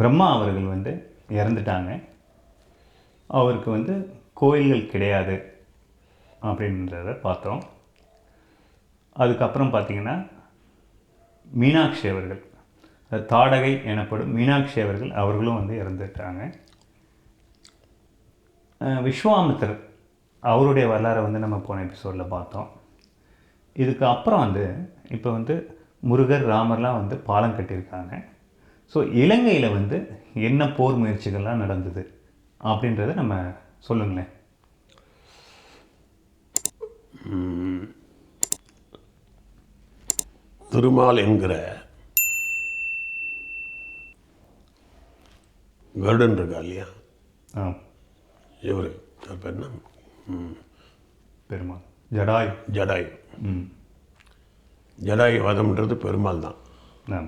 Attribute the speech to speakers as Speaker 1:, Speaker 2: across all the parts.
Speaker 1: பிரம்மா அவர்கள் வந்து இறந்துட்டாங்க. அவருக்கு வந்து கோயில்கள் கிடையாது அப்படின்றத பார்த்தோம். அதுக்கப்புறம் பார்த்தீங்கன்னா மீனாட்சி அவர்கள் தாடகை எனப்படும் மீனாட்சி அவர்கள் அவர்களும் வந்து இறந்துட்டாங்க. விஸ்வாமித்தர் அவருடைய வரலாறை வந்து நம்ம போன எபிசோடில் பார்த்தோம். இதுக்கு அப்புறம் வந்து இப்போ வந்து முருகர் ராமர்லாம் வந்து பாலம் கட்டியிருக்காங்க. ஸோ இலங்கையில் வந்து என்ன போர் முயற்சிகள்லாம் நடந்தது அப்படின்றத நம்ம சொல்லுங்களேன்.
Speaker 2: திருமால் என்கிற கருடன் இருக்கா இல்லையா?
Speaker 1: ஆ
Speaker 2: இவர் பேர் என்ன?
Speaker 1: பெருமாள். ஜடாய்.
Speaker 2: ஜடாயு.
Speaker 1: ம்.
Speaker 2: ஜடாயு வதம்ன்றது பெருமாள் தான்.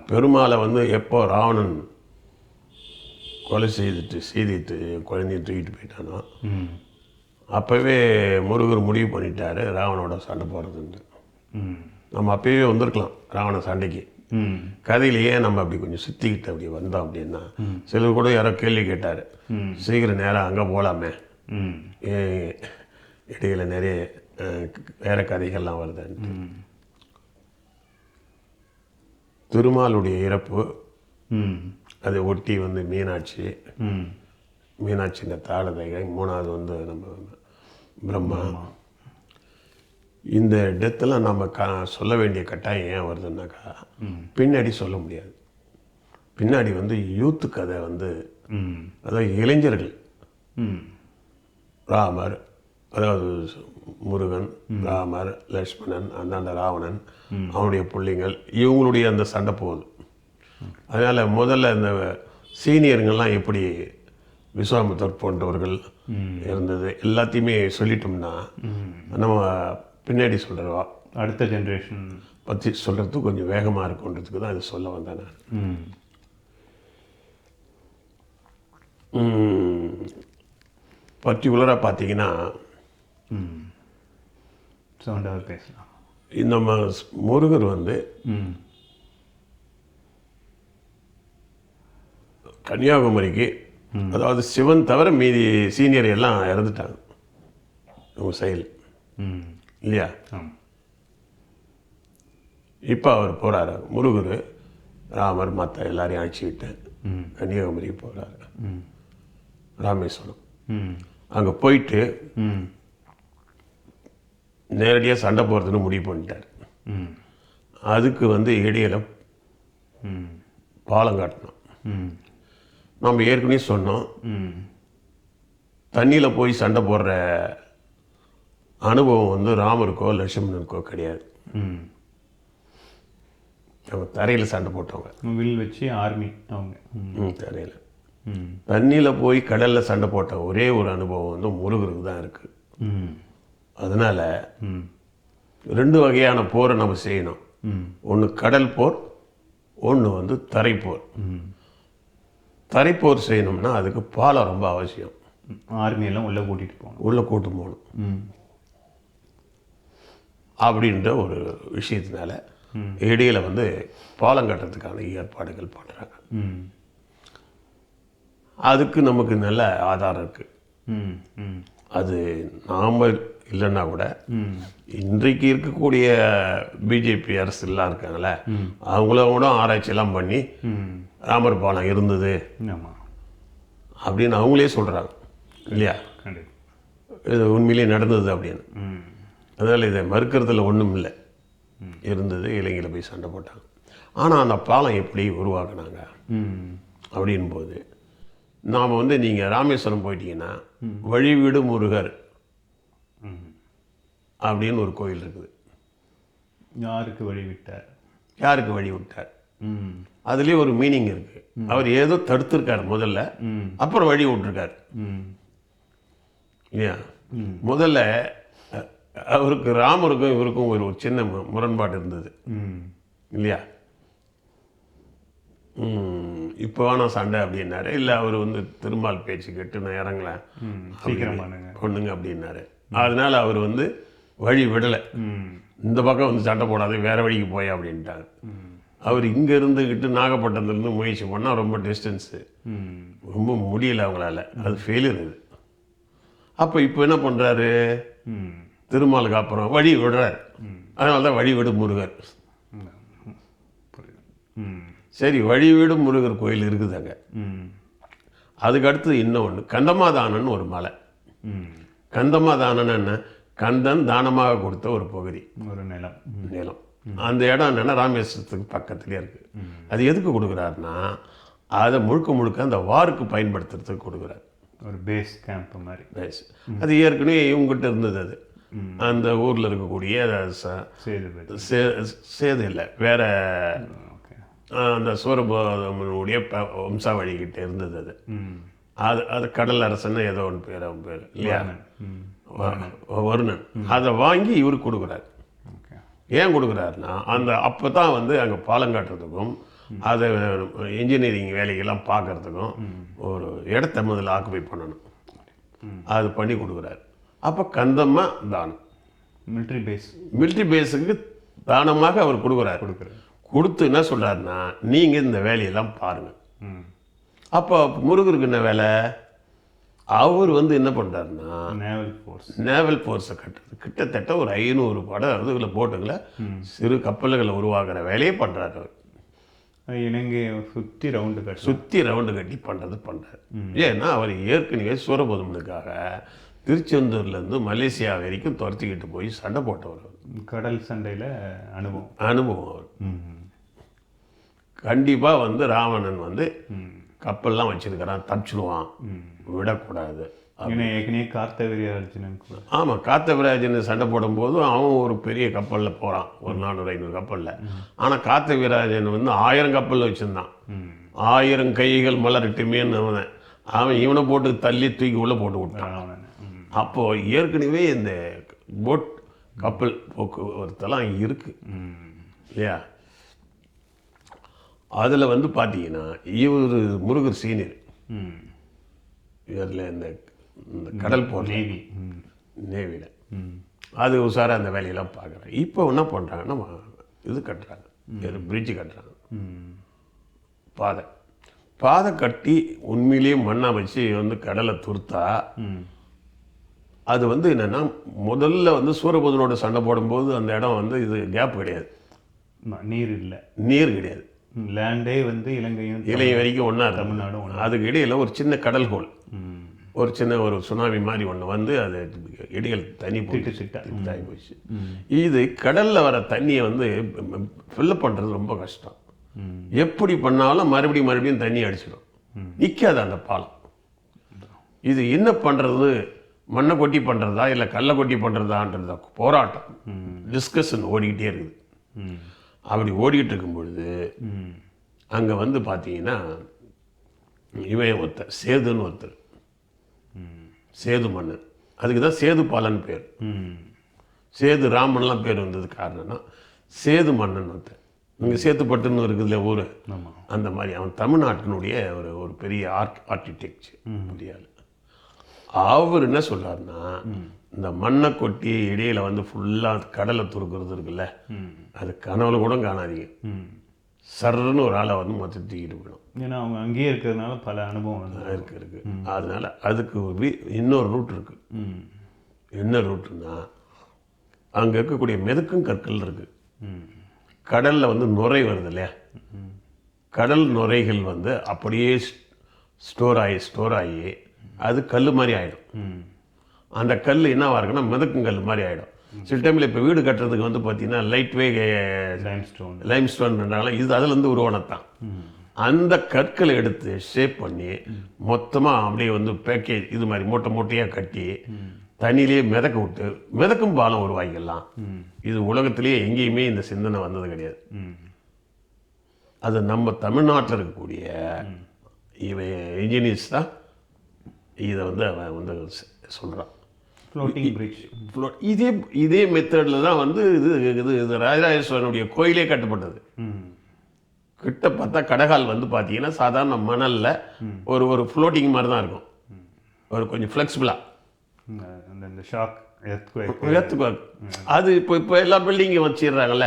Speaker 2: பெருமாளை வந்து எப்போ ராவணன் கொலை செய்துட்டு செய்திட்டு குழந்தைய தூக்கிட்டு போயிட்டானோ அப்போவே முருகர் முடிவு பண்ணிட்டாரு ராவணோட சண்டை போடுறதுன்ட்டு.
Speaker 1: ம்.
Speaker 2: நம்ம அப்பயே வந்திருக்கலாம் ராவண சண்டைக்கு.
Speaker 1: ம்.
Speaker 2: கதையிலேயே நம்ம அப்படி கொஞ்சம் சுற்றிக்கிட்டு அப்படி வந்தோம் அப்படின்னா சிலர் கூட யாரோ கேள்வி கேட்டார். சீக்கிரம் நேரம் அங்கே போகலாமே இடையில நிறைய வேற கதைகள்லாம் வருதுன்ட்டு.
Speaker 1: ம்.
Speaker 2: திருமாலுடைய இறப்பு. அதை ஒட்டி வந்து மீனாட்சி. மீனாட்சி இந்த தாளதேகை மூணாவது வந்து நம்ம பிரம்மா. இந்த டெத்தெல்லாம் நம்ம க சொல்ல வேண்டிய கட்டாயம் ஏன் வருதுன்னாக்கா பின்னாடி சொல்ல முடியாது. பின்னாடி வந்து யூத்து கதை வந்து அதாவது இளைஞர்கள். ராமர் அதாவது முருகன் ராமர் லக்ஷ்மணன் அந்தாண்ட ராவணன் அவனுடைய பிள்ளைங்கள் இவங்களுடைய அந்த சண்டை போகுது. அதனால் முதல்ல இந்த சீனியருங்கள்லாம் எப்படி விஸ்வாமித்தர் போன்றவர்கள் இருந்தது எல்லாத்தையுமே சொல்லிட்டோம்னா நம்ம பின்னாடி சொல்கிறவா
Speaker 1: அடுத்த ஜென்ரேஷன்
Speaker 2: பற்றி சொல்கிறதுக்கு கொஞ்சம் வேகமாக இருக்குன்றதுக்கு தான் இது சொல்ல வந்தேன் நான். பர்டிகுலராக பார்த்தீங்கன்னா
Speaker 1: சவுண்டாக பேசலாம்.
Speaker 2: இந்த முருகர் வந்து கன்னியாகுமரிக்கு அதாவது சிவன் தவிர மீதி சீனியர் எல்லாம் இறந்துட்டாங்க. உங்க செயல்
Speaker 1: ம்.
Speaker 2: இல்லையா? இப்போ அவர் போகிறாரு முருகர் ராமர் மற்ற எல்லாரையும் அழைச்சிக்கிட்டு
Speaker 1: ம்.
Speaker 2: கன்னியாகுமரிக்கு போகிறாரு ராமேஸ்வரம். அங்கே போயிட்டு நேரடியாக சண்டை போகிறதுன்னு முடிவு பண்ணிட்டார்.
Speaker 1: ம்.
Speaker 2: அதுக்கு வந்து இடையில
Speaker 1: ம்.
Speaker 2: பாலம் காட்டணும்
Speaker 1: ம்.
Speaker 2: நம்ம ஏற்கனவே சொன்னோம்.
Speaker 1: ம்.
Speaker 2: தண்ணியில் போய் சண்டை போடுற அனுபவம் வந்து ராமருக்கோ லட்சுமணனுக்கோ கிடையாது.
Speaker 1: ம்.
Speaker 2: அவங்க தரையில் சண்டை போட்டவங்க.
Speaker 1: வில் வச்சு ஆர்மி அவங்க.
Speaker 2: தரையில்.
Speaker 1: ம்.
Speaker 2: தண்ணியில் போய் கடலில் சண்டை போட்ட ஒரே ஒரு அனுபவம் வந்து முருகருக்கு தான் இருக்குது
Speaker 1: ம்.
Speaker 2: அதனால் ரெண்டு வகையான போரை நம்ம செய்யணும். ஒன்று கடல் போர் ஒன்று வந்து தரைப்போர். தரைப்போர் செய்யணும்னா அதுக்கு பாலம் ரொம்ப அவசியம்.
Speaker 1: ஆர்மியெல்லாம் உள்ளே கூட்டிகிட்டு போகணும்.
Speaker 2: உள்ளே கூட்டு போகணும். அப்படின்ற ஒரு விஷயத்தினால இடையில வந்து பாலம் கட்டுறதுக்கான ஏற்பாடுகள் பண்ணுறாங்க அதுக்கு நமக்கு நல்ல ஆதாரம் இருக்குது அது நாம் இல்லைன்னா கூட இன்றைக்கு இருக்கக்கூடிய பிஜேபி அரசுலாம் இருக்காங்களே அவங்கள கூட ஆராய்ச்சியெல்லாம் பண்ணி ராமர் பாலம் இருந்தது அப்படின்னு அவங்களே சொல்கிறாங்க இல்லையா? இது உண்மையிலேயே நடந்தது அப்படின்னு. அதனால் இதை மறுக்கிறதுல ஒன்றும் இல்லை. இருந்தது இலங்கையில் போய் சண்டை போட்டாங்க. ஆனால் அந்த பாலம் எப்படி உருவாக்குனாங்க?
Speaker 1: ம்.
Speaker 2: அப்படின் போது நாம் வந்து நீங்கள் ராமேஸ்வரம் போயிட்டீங்கன்னா வழிவிடு முருகர் அப்படின்னு ஒரு கோயில் இருக்குது.
Speaker 1: யாருக்கு வழி விட்டார்
Speaker 2: யாருக்கு வழி விட்டார்
Speaker 1: ம்.
Speaker 2: அதுலேயே ஒரு மீனிங் இருக்குது அவர் ஏதோ தடுத்திருக்கார் முதல்ல. அப்புறம் வழி விட்டுருக்கார். இல்லையா? முதல்ல அவருக்கு ராமருக்கும் இவருக்கும் ஒரு சின்ன முரண்பாடு இருந்தது. இல்லையா? இப்போ வேணா சண்டை அப்படின்னாரு. இல்லை அவர் வந்து திருமால் பேச்சு கேட்டு நான் இறங்கலேன்
Speaker 1: ம். சீக்கிரம் பண்ணுங்க.
Speaker 2: பொண்ணுங்க அப்படின்னாரு. அதனால அவர் வந்து வழி விடலை. இந்த பக்கம் வந்து சண்டை போடாத வேற வழிக்கு போய் அப்படின்ட்டாங்க. அவர் இங்கே இருந்துக்கிட்டு நாகப்பட்டினத்துலேருந்து முயற்சி பண்ணால் ரொம்ப டிஸ்டன்ஸு ரொம்ப முடியல அவங்களால. அது ஃபெயிலியர் இது அப்போ இப்போ என்ன பண்ணுறாரு திருமாலுக்கு அப்புறம் வழி விடுறாரு. அதனால தான் வழி விடு முருகர். சரி வழி விடு முருகர் கோயில் இருக்குது அங்கே.
Speaker 1: ம்.
Speaker 2: அதுக்கு அடுத்து இன்னொன்று கந்தமாதானன்னு ஒரு மலை.
Speaker 1: ம்.
Speaker 2: கந்தமாதானன்னு என்ன? கந்தன் தானமாக கொடுத்த ஒரு பகுதி.
Speaker 1: ஒரு நிலம்.
Speaker 2: நிலம். அந்த இடம் என்னன்னா ராமேஸ்வரத்துக்கு பக்கத்துலேயே இருக்குது அது எதுக்கு கொடுக்குறாருன்னா அதை முழுக்க முழுக்க அந்த வாருக்கு பயன்படுத்துறதுக்கு கொடுக்குறாரு.
Speaker 1: ஒரு பேஸ் கேம்ப் மாதிரி.
Speaker 2: Nice. அது ஏற்கனவே இவங்ககிட்ட இருந்தது அது. அந்த ஊரில் இருக்கக்கூடிய சேது இல்லை வேற அந்த சூரபோதமனுடைய வம்சாவழிகிட்ட இருந்தது அது. அது அது கடல் அரசன் ஏதோ ஒன்று பேர் அவன் பேர். இல்லையா? வருணன். அதை வாங்கி இவருக்கு கொடுக்குறாரு. ஏன் கொடுக்குறாருன்னா அந்த அப்போ தான் வந்து அங்கே பாலம் காட்டுறதுக்கும் அதை இன்ஜினியரிங் வேலைக்கெல்லாம் பார்க்கறதுக்கும் ஒரு இடத்த முதல்ல ஆக்குபை பண்ணணும். அது பண்ணி கொடுக்குறாரு. அப்போ கந்தமாக தானம்.
Speaker 1: மிலிட்ரி பேஸ்
Speaker 2: மிலிட்ரி பேஸுக்கு தானமாக அவர் கொடுக்குறாரு.
Speaker 1: கொடுக்குறாரு.
Speaker 2: கொடுத்து என்ன சொல்கிறாருன்னா நீங்கள் இந்த வேலையெல்லாம் பாருங்கள் அப்போ முருகருக்கு என்ன வேலை? அவர் வந்து என்ன பண்ணுறாருன்னா
Speaker 1: நேவல் ஃபோர்ஸ்
Speaker 2: நேவல் ஃபோர்ஸை கட்டுறது கிட்டத்தட்ட ஒரு ஐநூறு பட அதுகளை போட்டுங்களை சிறு கப்பல்களை உருவாக்குற வேலையை பண்ணுறாரு அவர்.
Speaker 1: இலங்கையை சுற்றி ரவுண்டு கட்டு
Speaker 2: சுற்றி ரவுண்டு கட்டி பண்ணுறது பண்ணுறாரு ஏன்னா அவர் ஏற்கனவே சூரபதுமனுக்காக திருச்செந்தூர்லேருந்து மலேசியா வரைக்கும் துரத்திக்கிட்டு போய் சண்டை போட்டவர்.
Speaker 1: கடல் சண்டையில் அனுபவம்.
Speaker 2: அனுபவம் அவர். கண்டிப்பாக வந்து ராவணன் வந்து கப்பல்லாம் வச்சிருக்கிறான் தப்பிச்சிடுவான் விடக்கூடாது.
Speaker 1: ஏற்கனவே கார்த்தவீரிய அர்ஜுனன் கூட.
Speaker 2: ஆமாம் காத்தவராஜன் சண்டை போடும்போது அவன் ஒரு பெரிய கப்பலில் போகிறான் ஒரு நானூறு ஐநூறு கப்பலில். ஆனால் காத்தவீராஜன் வந்து ஆயிரம் கப்பல் வச்சுருந்தான். ஆயிரம் கைகள் மலரட்டுமேன்னு அவன். அவன் இவனை போட்டு தள்ளி தூக்கி உள்ளே போட்டு விட்டான். அப்போது ஏற்கனவே இந்த போட் கப்பல் போக்குவரத்தெல்லாம் இருக்குது இல்லையா? அதில் வந்து பார்த்தீங்கன்னா இவர் முருகர் சீனியர். இதில் இந்த இந்த கடல் போர்
Speaker 1: நேவி.
Speaker 2: நேவியில் அது உஷாராக அந்த வேலையெல்லாம் பார்க்குறேன் இப்போ என்ன பண்ணுறாங்கன்னா இது கட்டுறாங்க. ஒரு பிரிட்ஜு கட்டுறாங்க. பாதை. பாதை கட்டி உண்மையிலேயே மண்ணை வச்சு வந்து கடலை துருத்தா அது வந்து என்னென்னா முதல்ல வந்து சூரபுதனோட சண்டை போடும்போது அந்த இடம் வந்து இது கேப் கிடையாது.
Speaker 1: நீர் இல்லை.
Speaker 2: நீர் கிடையாது.
Speaker 1: லேண்டே வந்து இலங்கையும்
Speaker 2: இலைய வரைக்கும் ஒன்றா
Speaker 1: தமிழ்நாடும்
Speaker 2: இருக்கும் அதுக்கு இடையில ஒரு சின்ன கடல்
Speaker 1: ம்.
Speaker 2: ஒரு சின்ன ஒரு சுனாமி மாதிரி ஒன்று வந்து அது இடிகள் தண்ணி போட்டு
Speaker 1: திட்டா
Speaker 2: இதாகி போச்சு இது கடலில் வர தண்ணியை வந்து ஃபில்லப் பண்ணுறது ரொம்ப கஷ்டம். எப்படி பண்ணாலும் மறுபடியும் மறுபடியும் தண்ணி அடிச்சிடும். நிற்காது அந்த பாலம். இது என்ன பண்ணுறது மண்ணை கொட்டி பண்ணுறதா இல்லை கல்லை கொட்டி பண்ணுறதான்றத போராட்டம். டிஸ்கஷன் ஓடிக்கிட்டே இருக்குது. அப்படி ஓடிக்கிட்டு இருக்கும் பொழுது
Speaker 1: ம்
Speaker 2: அங்கே வந்து பார்த்தீங்கன்னா இவன் ஒருத்தர் சேதுன்னு ஒருத்தர். சேது மன்னன். அதுக்கு தான் சேது பாலன் பேர்.
Speaker 1: ம்
Speaker 2: சேது ராமன்லாம் பேர் வந்தது காரணம்னா சேது மன்னன் ஒருத்தர் இங்கே சேத்துப்பட்டுன்னு இருக்குதுல ஊர். அந்த மாதிரி அவன் தமிழ்நாட்டினுடைய ஒரு ஒரு பெரிய ஆர்க் ஆர்கிடெக்ட் ஆள் அவர் என்ன சொல்றாருன்னா இந்த மண்ணை கொட்டி இடையில வந்து ஃபுல்லாக கடலை துருக்கிறது இருக்குல்ல அது கனவுல கூட காணாதீங்க. சர்ன்னு ஒரு ஆளை வந்து மொத்தம் தூக்கிட்டு போயிடும்.
Speaker 1: ஏன்னா அவங்க அங்கேயே இருக்கிறதுனால பல அனுபவம்
Speaker 2: இருக்கு இருக்கு. அதனால அதுக்கு இன்னொரு ரூட் இருக்கு. என்ன ரூட்டுன்னா அங்கே இருக்கக்கூடிய மெதுக்கும் கற்கள் இருக்கு. கடலில் வந்து நுரை வருது இல்லையா? கடல் நுரைகள் வந்து அப்படியே ஸ்டோர் ஆகி ஸ்டோர் ஆகி அது கல் மாதிரி ஆகிடும் அந்த கல் என்னவா இருக்குன்னா மிதக்கும் கல் மாதிரி ஆகிடும் சில டைமில் இப்போ வீடு கட்டுறதுக்கு வந்து பார்த்தீங்கன்னா லைட் வே
Speaker 1: லைம் ஸ்டோன்
Speaker 2: லைம் ஸ்டோன்றாங்களா இது அதுலேருந்து உருவானத்தான். அந்த கற்களை எடுத்து ஷேப் பண்ணி மொத்தமாக அப்படியே வந்து பேக்கேஜ் இது மாதிரி மூட்டை மூட்டையாக கட்டி தண்ணியிலேயே மிதக்க விட்டு மிதக்கும் பாலம் உருவாக்கிடலாம். இது உலகத்திலேயே எங்கேயுமே இந்த சிந்தனை வந்தது கிடையாது. அது நம்ம தமிழ்நாட்டில் இருக்கக்கூடிய இவன் இன்ஜினியர்ஸ் தான் இதை வந்து அவன் வந்து சொல்கிறான்
Speaker 1: ஃப்ளோட்டிங் பிரிட்ஜ்
Speaker 2: இதே இதே மெத்தடில் தான் வந்து இது இது இது ராஜராஜேஸ்வரனுடைய கோயிலே கட்டப்பட்டது.
Speaker 1: ம்
Speaker 2: கிட்ட பார்த்தா கடகால் வந்து பார்த்தீங்கன்னா சாதாரண மணலில் ஒரு ஒரு ஃப்ளோட்டிங் மாதிரி தான் இருக்கும். ஒரு கொஞ்சம் ஃப்ளெக்சிபிளாக
Speaker 1: இந்த- ஷாக் எர்த்குவேக்
Speaker 2: எர்த்து அது இப்போ இப்போ எல்லா பில்டிங்கும் வச்சிடுறாங்கல்ல.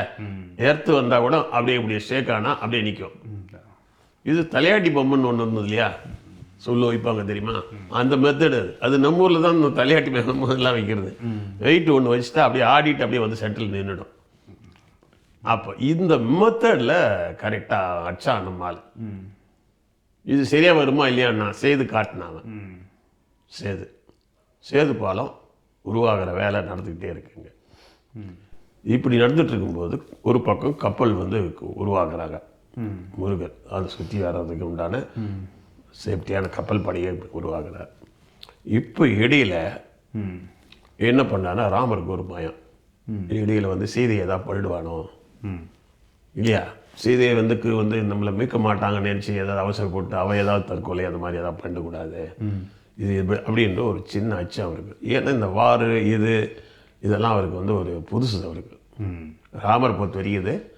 Speaker 2: எர்த்து வந்தால் கூட அப்படியே இப்படியே ஷேக் ஆனால் அப்படியே நிற்கும் இது தலையாட்டி பொம்மைன்னு ஒன்று இருந்தது இல்லையா? சொல்லு வைப்பாங்க தெரியுமா? அந்த மெத்தடு அது. அது நம்ம ஊரில் தான் இந்த தலையாட்டி பொம்மை எல்லாம் வைக்கிறது. வெயிட் ஒன்று வச்சுட்டா அப்படியே ஆடிட்டு அப்படியே வந்து செட்டில் நின்றுடும் அப்போ இந்த மெத்தடில் கரெக்டாக அச்சா நம்ம ஆள்.
Speaker 1: ம்.
Speaker 2: இது சரியாக வருமா இல்லையா நான் செய்து காட்டினாங்க
Speaker 1: ம்.
Speaker 2: சேது. சேது பாலம் உருவாகிற வேலை நடந்துக்கிட்டே இருக்குங்க. இப்படி நடந்துட்டு இருக்கும்போது ஒரு பக்கம் கப்பல் வந்து உருவாக்குறாங்க.
Speaker 1: ம்.
Speaker 2: முருகர் அதை சுற்றி வர்றதுக்கு உண்டான சேஃப்டியான கப்பல் படையை உருவாக்குறார். இப்போ இடையில
Speaker 1: ம்
Speaker 2: என்ன பண்ணான்னா ராமருக்கு ஒரு பயம். இடையில வந்து சீதையை ஏதாவது பழுடுவானோ
Speaker 1: ம்.
Speaker 2: இல்லையா? சீதையை வந்து கு- வந்து நம்மளை மீட்க மாட்டாங்கன்னு நினச்சி ஏதாவது அவசரப்பட்டு அவ ஏதாவது தற்கொலை அந்த மாதிரி ஏதாவது பண்ணக்கூடாது. இது அப்படின்ற ஒரு சின்ன அச்சம் அவருக்கு. ஏன்னா இந்த வாரு இது இதெல்லாம் அவருக்கு வந்து ஒரு புதுசு அவருக்கு. ராமர் பொறுத்த வரைக்கும் இது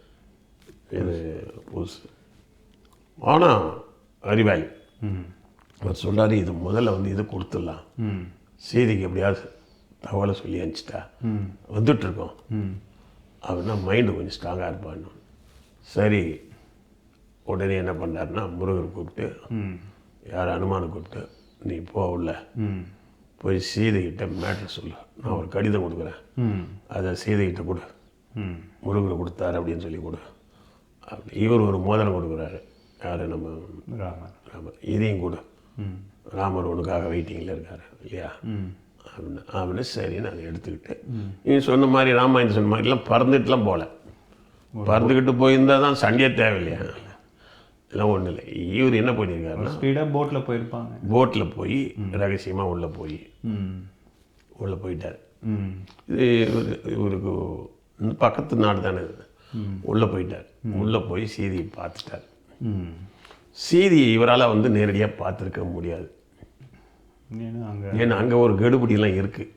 Speaker 2: இது புதுசு. ஆனால் அறிவாளி அவர் சொன்னார் இது முதல்ல வந்து இது கொடுத்துடலாம்.
Speaker 1: ம்
Speaker 2: சீதைக்கு எப்படியாவது தகவலை சொல்லி அனுப்பிச்சிட்டா
Speaker 1: ம்
Speaker 2: வந்துட்டுருக்கோம்.
Speaker 1: ம்
Speaker 2: அப்படின்னா மைண்டு கொஞ்சம் ஸ்ட்ராங்காக இருப்பான்னு. சரி உடனே என்ன பண்ணாருன்னா முருகர் கூப்பிட்டு
Speaker 1: ம்
Speaker 2: யார் அனுமானை கூப்பிட்டு நீ போ உள்ள.
Speaker 1: ம்
Speaker 2: போய் சீதைகிட்ட மேட்ரு சொல்லு. நான் ஒரு கடிதம் கொடுக்குறேன்.
Speaker 1: ம்
Speaker 2: அதை சீதைகிட்ட கொடு.
Speaker 1: ம்
Speaker 2: கொடுத்தாரு அப்படின்னு சொல்லி கொடு. அப்படி இவர் ஒரு மோதிரம் கொடுக்குறாரு. யார் நம்ம
Speaker 1: ராமர்.
Speaker 2: ராமர் இதையும் கொடு.
Speaker 1: ம்.
Speaker 2: ராமர் உனக்காக வெயிட்டிங்கில் இருக்காரு இல்லையா?
Speaker 1: ம்.
Speaker 2: அப்படின்னு அப்படின்னு சரின்னு அதை எடுத்துக்கிட்டு. நீ சொன்ன மாதிரி ராமாயணம் சொன்ன மாதிரிலாம் பறந்துட்டுலாம் போகல பறந்துக்கிட்டு போயிருந்தா தான் சண்டையே தேவையில்லையா? இதெல்லாம் ஒன்றும் இல்லை. இவர் என்ன பண்ணியிருக்காருன்னா
Speaker 1: ஸ்பீடாக போட்டில் போயிருப்பாங்க.
Speaker 2: போட்டில் போய் ரகசியமாக உள்ளே போய்
Speaker 1: ம்.
Speaker 2: உள்ளே போயிட்டார்.
Speaker 1: ம்.
Speaker 2: இது இவரு இவருக்கு பக்கத்து நாடு தானே உள்ளே போயிட்டார். உள்ளே போய் சீதையை பார்த்துட்டார்.
Speaker 1: ம்
Speaker 2: சீதையை இவரால் வந்து நேரடியாக பார்த்துருக்க முடியாது.
Speaker 1: ஏன்னா அங்கே
Speaker 2: ஒரு கெடுபிடிலாம் இருக்குது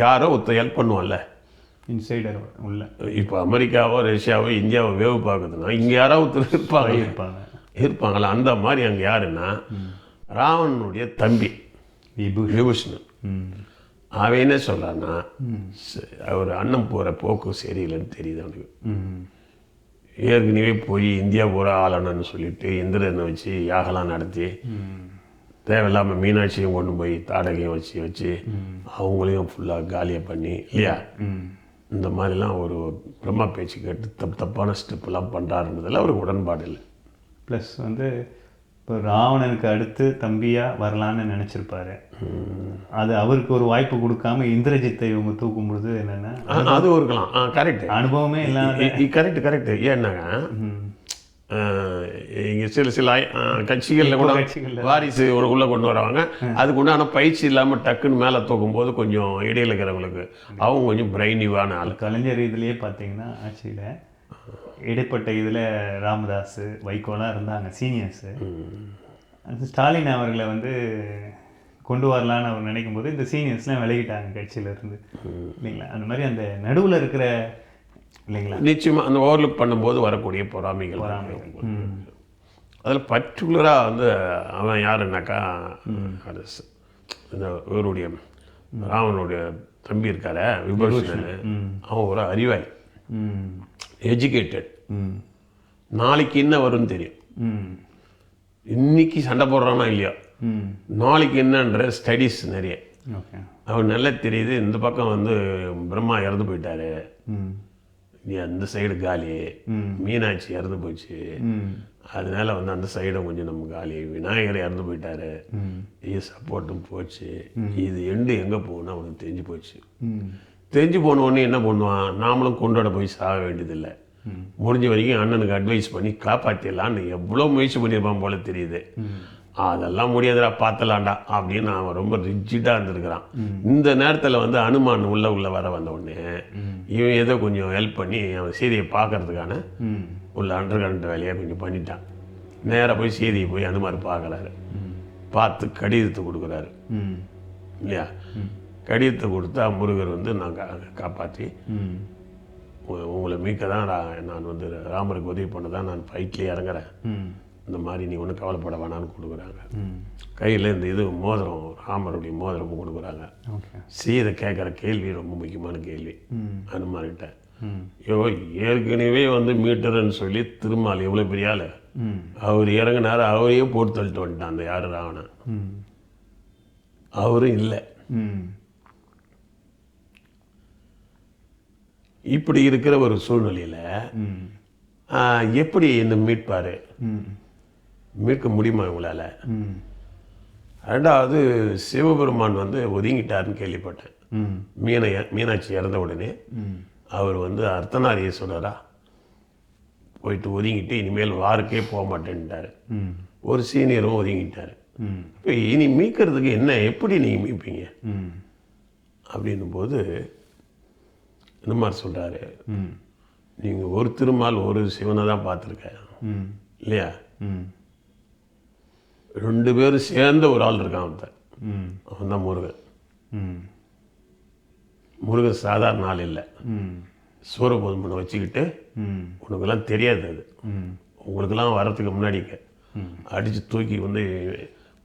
Speaker 2: யாரோ ஒருத்தர் ஹெல்ப் பண்ணுவான்ல.
Speaker 1: இன்சைடர் உள்ள.
Speaker 2: இப்போ அமெரிக்காவோ ரஷ்யாவோ இந்தியாவோ வேவு பார்க்குதுன்னா இங்கே யாரோ ஒருத்தர் இருப்பாங்க.
Speaker 1: இருப்பாங்க.
Speaker 2: இருப்பாங்களா அந்த மாதிரி அங்கே யாருன்னா ராவணனுடைய தம்பி
Speaker 1: விபூஷ்
Speaker 2: விபூஷணன்.
Speaker 1: ம்.
Speaker 2: அவன் என்ன சொல்கிறான்னா அவர் அண்ணன் போகிற போக்கு சரியில்லைன்னு தெரியுது அவனுக்கு.
Speaker 1: ம்.
Speaker 2: ஏற்கனவே போய் இந்தியா பூரா ஆளணும்னு சொல்லிட்டு இந்திரனை வச்சு யாகலாம் நடத்தி தேவையில்லாமல் மீனாட்சியும் கொண்டு போய் தாடகையும் வச்சு வச்சு அவங்களையும் ஃபுல்லாக காலியாக பண்ணி இல்லையா? இந்த மாதிரிலாம் ஒரு பிரம்மா பேச்சு கேட்டு தப்பு தப்பான ஸ்டெப்பெல்லாம் பண்ணுறாருன்றதில் அவருக்கு உடன்பாடு இல்லை.
Speaker 1: ப்ளஸ் வந்து இப்போ ராவணனுக்கு அடுத்து தம்பியாக வரலான்னு நினச்சிருப்பாரு. அது அவருக்கு ஒரு வாய்ப்பு கொடுக்காம இந்திரஜித்தை இவங்க தூக்கும் பொழுது என்னென்னா
Speaker 2: அது இருக்கலாம் கரெக்டு
Speaker 1: அனுபவமே இல்லாத
Speaker 2: கரெக்ட் கரெக்ட் ஏன்னாங்க இங்கே சில சில கட்சிகளில் கூட. வாரிசு ஒரு உள்ள கொண்டு வராங்க அதுக்கு உண்டான பயிற்சி இல்லாமல் டக்குன்னு மேலே தூக்கும்போது கொஞ்சம் இடையில இருக்கிறவங்களுக்கு அவங்க கொஞ்சம் பிரைனிவான ஆள்.
Speaker 1: கலைஞர் இதுலயே பார்த்தீங்கன்னா ஆட்சியில் இடைப்பட்ட இதில் ராமதாஸ் வைகோலாம் இருந்தாங்க சீனியர்ஸு. அது ஸ்டாலின் அவர்களை வந்து கொண்டு வரலான்னு அவர் நினைக்கும் போது இந்த சீனியர்ஸ்லாம் விலகிட்டாங்க கட்சியில இருந்து. இல்லைங்களா? அந்த மாதிரி அந்த நடுவில் இருக்கிற இல்லைங்களா?
Speaker 2: நிச்சயமா அந்த ஓவர்லுக் பண்ணும்போது வரக்கூடிய பொறாமைகள்
Speaker 1: ம்.
Speaker 2: அதில் பர்டிகுலராக வந்து அவன் யாருன்னாக்கா அது ச- இந்த இவருடைய ராவனுடைய தம்பி இருக்கார விபூஷணன். அவன் ஒரு அறிவாளி.
Speaker 1: ம்.
Speaker 2: எஜுகேட்டட் நாளைக்கு என்ன வரும்னு தெரியும். இன்னைக்கு சண்டை போடுறானா இல்லையா? நாளைக்கு என்னன்ற ஸ்டடீஸ் நிறைய. அவன் நல்லா தெரியுது. இந்த பக்கம் வந்து பிரம்மா இறந்து போயிட்டாரு. நீ அந்த சைடு காலி. மீனாட்சி இறந்து போச்சு. அதனால வந்து அந்த சைடும் கொஞ்சம் நம்ம காலி. விநாயகர் இறந்து போயிட்டாரு. இது சப்போர்ட்டும் போச்சு. இது எண்டு எங்கே போகும்னு அவனுக்கு தெரிஞ்சு போச்சு. தெரிஞ்சு போன என்ன பண்ணுவான்? நாமளும் கொண்டோட போய் சாக வேண்டியதில்லை. முடிஞ்ச வரைக்கும் அண்ணனுக்கு அட்வைஸ் பண்ணி காப்பாற்றிடலான்னு எவ்வளோ முயற்சி பண்ணியிருப்பான் போல தெரியுது. அதெல்லாம் முடியாதுடா பார்த்தலாண்டா அப்படின்னு அவன் ரொம்ப ரிஜிட்டாக இருந்திருக்கிறான். இந்த நேரத்தில் வந்து அனுமான் உள்ள உள்ள வர வந்த உடனே இவன் ஏதோ கொஞ்சம் ஹெல்ப் பண்ணி அவன் சீதையை பார்க்கறதுக்கான உள்ள அண்டர் கரண்ட் வேலையை கொஞ்சம் பண்ணிட்டான். நேராக போய் சீதையை போய் அனுமார் பார்க்குறாரு. பார்த்து கடிதத்தை கொடுக்குறாரு.
Speaker 1: ம்
Speaker 2: இல்லையா? கடிதத்தை கொடுத்தா முருகர் வந்து நான் கா காப்பாற்றி உங்களை மீட்க தான் நான் வந்து ராமருக்கு உதவி பண்ண தான் நான் ஃபைட்லேயே இறங்குறேன். இந்த மாதிரி நீ ஒன்றும் கவலைப்பட வேணாம்னு கொடுக்குறாங்க. கையில் இந்த இது மோதிரம் ராமருடைய மோதிரமும் கொடுக்குறாங்க. சீதை கேட்குற கேள்வி ரொம்ப முக்கியமான கேள்வி. அனுமார்கிட்ட ஐயோ ஏற்கனவே வந்து மீட்டர்னு சொல்லி திருமால் எவ்வளோ பெரிய ஆளு. அவர் இறங்கினாரு அவரையே போட்டு தள்ளிட்டு வந்துட்டான் அந்த யார் ராவணன். அவரும் இல்லை. இப்படி இருக்கிற ஒரு சூழ்நிலையில்
Speaker 1: ம்.
Speaker 2: எப்படி இந்த மீட்பார்?
Speaker 1: ம்.
Speaker 2: மீட்க முடியுமா இவங்களால்
Speaker 1: ம்.
Speaker 2: ரெண்டாவது சிவபெருமான் வந்து ஒதுங்கிட்டாருன்னு கேள்விப்பட்டேன்.
Speaker 1: ம்.
Speaker 2: மீனை மீனாட்சி இறந்த உடனே.
Speaker 1: ம்.
Speaker 2: அவர் வந்து அர்த்தநாரீஸ்வரரா போயிட்டு ஒதுங்கிட்டு இனிமேல் வாருக்கே போக மாட்டேன்ட்டாரு.
Speaker 1: ம்.
Speaker 2: ஒரு சீனியரும் ஒதுங்கிட்டாரு.
Speaker 1: ம்.
Speaker 2: இப்போ இனி மீட்கிறதுக்கு என்ன எப்படி நீங்கள் மீட்பீங்க?
Speaker 1: ம்.
Speaker 2: அப்படின்னும் போது மாதிரி சொல்கிறாரு நீங்கள் ஒரு திருமால் ஒரு சிவனை தான் பார்த்துருக்க. இல்லையா? ரெண்டு பேரும் சேர்ந்த ஒரு ஆள் இருக்கான்
Speaker 1: ம்.
Speaker 2: அவன் தான் முருகன். முருகன் சாதாரண ஆள் இல்லை. சூரபோதமனை வச்சுக்கிட்டு உனக்கெல்லாம் தெரியாது அது. உங்களுக்கெல்லாம் வரத்துக்கு முன்னாடிக்க அடித்து தூக்கி வந்து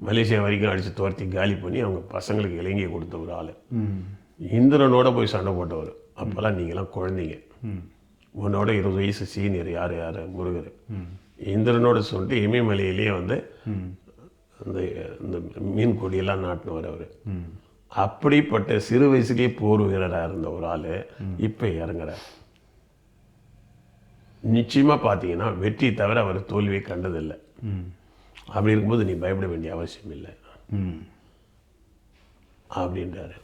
Speaker 2: மலேசியா வரைக்கும் அடித்து துரத்தி காலி பண்ணி அவங்க பசங்களுக்கு இலங்கையை கொடுத்த ஒரு ஆள். இந்திரனோட போய் சண்டை போட்டவர். அப்போல்லாம் நீங்களாம் குழந்தைங்க.
Speaker 1: ம்
Speaker 2: உன்னோட இருபது வயசு சீனியர் யார் யார்? முருகர். இந்திரனோட சொல்லிட்டு இமயமலையிலேயே வந்து
Speaker 1: ம்
Speaker 2: அந்த இந்த மீன் கொடியெல்லாம் நாட்டினவர் அவர்.
Speaker 1: ம்
Speaker 2: அப்படிப்பட்ட சிறு வயசுலேயே போர் வீரராக இருந்த ஒரு ஆள் இப்போ இறங்குறார். நிச்சயமாக பார்த்தீங்கன்னா வெற்றி தவிர அவர் தோல்வியை கண்டதில்லை.
Speaker 1: ம்
Speaker 2: அப்படி இருக்கும்போது நீ பயப்பட வேண்டிய அவசியம் இல்லை.
Speaker 1: ம்.
Speaker 2: அப்படின்றாரு.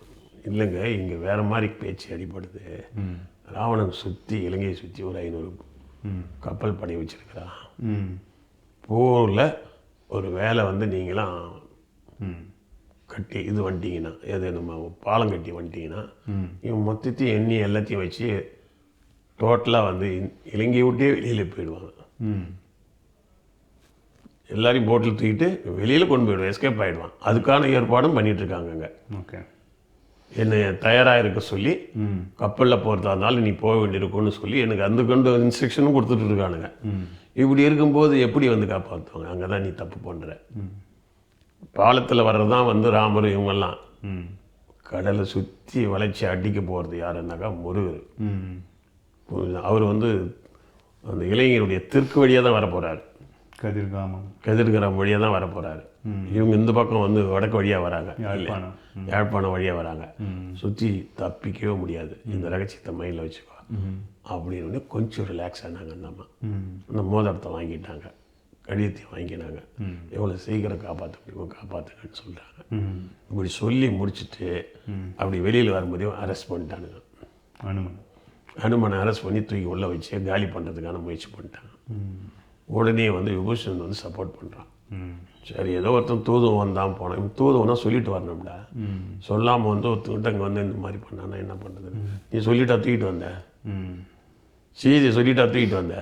Speaker 2: இல்லைங்க இங்கே வேற மாதிரி பேச்சு அடிப்படுது
Speaker 1: ம்.
Speaker 2: ராவணன் சுற்றி இலங்கையை சுற்றி ஒரு ஐநூறு
Speaker 1: ம்.
Speaker 2: கப்பல் படை வச்சிருக்கிறான்.
Speaker 1: ம்.
Speaker 2: போரில் ஒரு வேலை வந்து நீங்களாம்
Speaker 1: ம்.
Speaker 2: கட்டி இது வந்துட்டீங்கன்னா எது நம்ம பாலம் கட்டி வந்துட்டீங்கன்னா
Speaker 1: ம்.
Speaker 2: இவன் மொத்தத்தையும் எண்ணி எல்லாத்தையும் வச்சு டோட்டலாக வந்து இலங்கையை விட்டே வெளியில் போயிடுவாங்க.
Speaker 1: ம்.
Speaker 2: எல்லாரையும் போட்டில் தூக்கிட்டு வெளியில் கொண்டு போயிடுவான் எஸ்கேப் ஆகிடுவான் அதுக்கான ஏற்பாடும் அங்கே
Speaker 1: ஓகே.
Speaker 2: என்னை தயாராக இருக்க சொல்லி கப்பலில் போகிறதா இருந்தாலும் நீ போக வேண்டியிருக்கும்னு சொல்லி எனக்கு அந்த கொண்டு இன்ஸ்ட்ரக்ஷனும் கொடுத்துட்டு இருக்கானுங்க. இப்படி இருக்கும்போது எப்படி வந்து காப்பாற்றுவாங்க அங்கே தான் நீ தப்பு பண்ணுற பாலத்தில் வர்றது தான் வந்து ராமர் இவங்கெல்லாம். கடலை சுற்றி வளைச்சி அடிக்க போகிறது யாருன்னாக்கா முருகர். அவர் வந்து அந்த இளைஞருடைய தெற்கு வழியாக தான் வரப்போகிறாரு
Speaker 1: கதிர்காமம்
Speaker 2: கதிர்கிராம் வழியாக தான் வரப்போகிறாரு இவங்க இந்த பக்கம் வந்து வடக்கு வழியாக வராங்க.
Speaker 1: யாழ்ப்பாணம்.
Speaker 2: வழியாக வராங்க.
Speaker 1: ம்.
Speaker 2: சுற்றி தப்பிக்கவே முடியாது. இந்த ரகசியத்தை மைண்டில் வச்சுக்கோ. அப்படின்னு கொஞ்சம் ரிலாக்ஸ் ஆனாங்க அந்த அம்மா. அந்த மோதிரத்தை வாங்கிட்டாங்க. கடிதத்தை வாங்கினாங்க. எவ்வளோ சீக்கிரம் காப்பாற்ற முடியுமோ காப்பாற்றுங்கன்னு சொல்கிறாங்க
Speaker 1: ம்.
Speaker 2: இப்படி சொல்லி முடிச்சுட்டு அப்படி வெளியில் வரும்போதே அரெஸ்ட் பண்ணிட்டானுங்க.
Speaker 1: அனுமன்.
Speaker 2: அனுமனை அரெஸ்ட் பண்ணி தூக்கி உள்ளே வச்சு காலி பண்ணுறதுக்கான முயற்சி பண்ணிட்டாங்க. உடனே வந்து விபூஷன் வந்து சப்போர்ட் பண்ணுறான்
Speaker 1: ம்.
Speaker 2: சரி ஏதோ ஒருத்தன் தூதுவன் வந்தான் போனேன். தூதுவனா சொல்லிட்டு
Speaker 1: வரணும்ல
Speaker 2: சொல்லாமல் வந்து ஒருத்தங்கிட்ட இங்கே வந்து இந்த மாதிரி பண்ணானா என்ன பண்ணுறது நீ சொல்லிட்டா தூக்கிட்டு வந்த.
Speaker 1: ம்
Speaker 2: சொல்லிட்டா தூக்கிட்டு வந்த.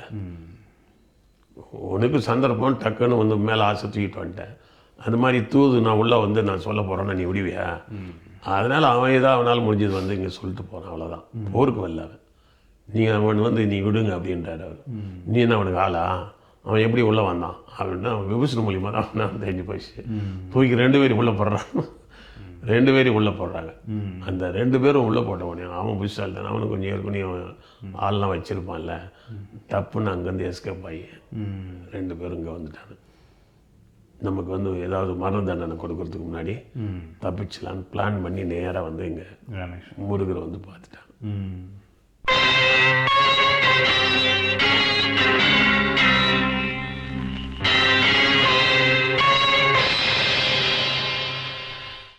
Speaker 2: உனக்கு சந்தர்ப்பம் டக்குன்னு வந்து மேலே ஆசை தூக்கிட்டு வந்துட்டேன். அந்த மாதிரி தூது நான் உள்ளே வந்து நான் சொல்ல போகிறேன்னா நீ விடுவியா? அதனால் அவன் ஏதாவது அவனால் முடிஞ்சது வந்து இங்கே சொல்லிட்டு போகிறான் அவ்வளோதான் போருக்கு வரல அவன் நீங்கள் அவன் வந்து நீ விடுங்க அப்படின்றாரு அவர். நீ என்ன அவனுக்கு ஆளா? அவன் எப்படி உள்ளே வந்தான்? அப்படின்னா விபூஷண மூலியமாக தான் அவன் தெரிஞ்சு போயிடுச்சு தூக்கி ரெண்டு பேரும் உள்ளே போடுறான் ரெண்டு பேரும் உள்ளே போடுறாங்க. அந்த ரெண்டு பேரும் உள்ளே போட்ட உடனே அவன் புதுசால் தானே அவனுக்கு கொஞ்சம் ஏற்கனவே அவன் ஆள்லாம் வச்சுருப்பான்ல. தப்புன்னு அங்கேருந்து எஸ்கேப் ஆகி ரெண்டு பேரும் இங்கே வந்துட்டாங்க. நமக்கு வந்து ஏதாவது மரண தண்டனை கொடுக்கறதுக்கு முன்னாடி தப்பிச்சலான்னு பிளான் பண்ணி நேராக வந்து இங்கே முருகரை வந்து பார்த்துட்டான்.